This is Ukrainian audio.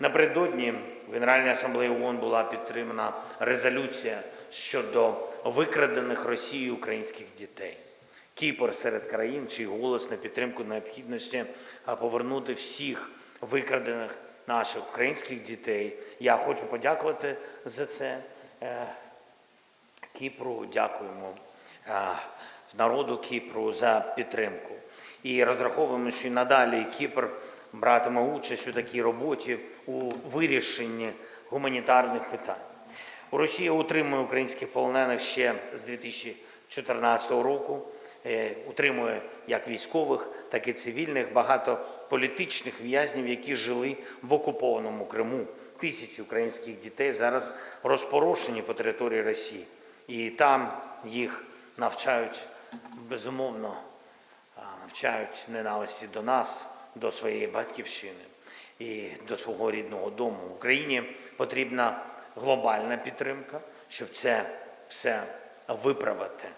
Напередодні в Генеральній асамблеї ООН була підтримана резолюція щодо викрадених Росією українських дітей. Кіпр серед країн, чий голос на підтримку необхідності повернути всіх викрадених наших українських дітей. Я хочу подякувати за це. Е, Кіпру, дякуємо е, народу Кіпру за підтримку. І розраховуємо, що і надалі Кіпр братиме участь у такій роботі у вирішенні гуманітарних питань. Росія утримує українських полонених ще з 2014 року. Е, Утримує як військових, так і цивільних, багато політичних в'язнів, які жили в окупованому Криму. Тисячі українських дітей зараз розпорошені по території Росії. І там їх навчають безумовно, навчають ненависті до нас, до своєї батьківщини і до свого рідного дому. Україні потрібна глобальна підтримка, щоб це все виправити.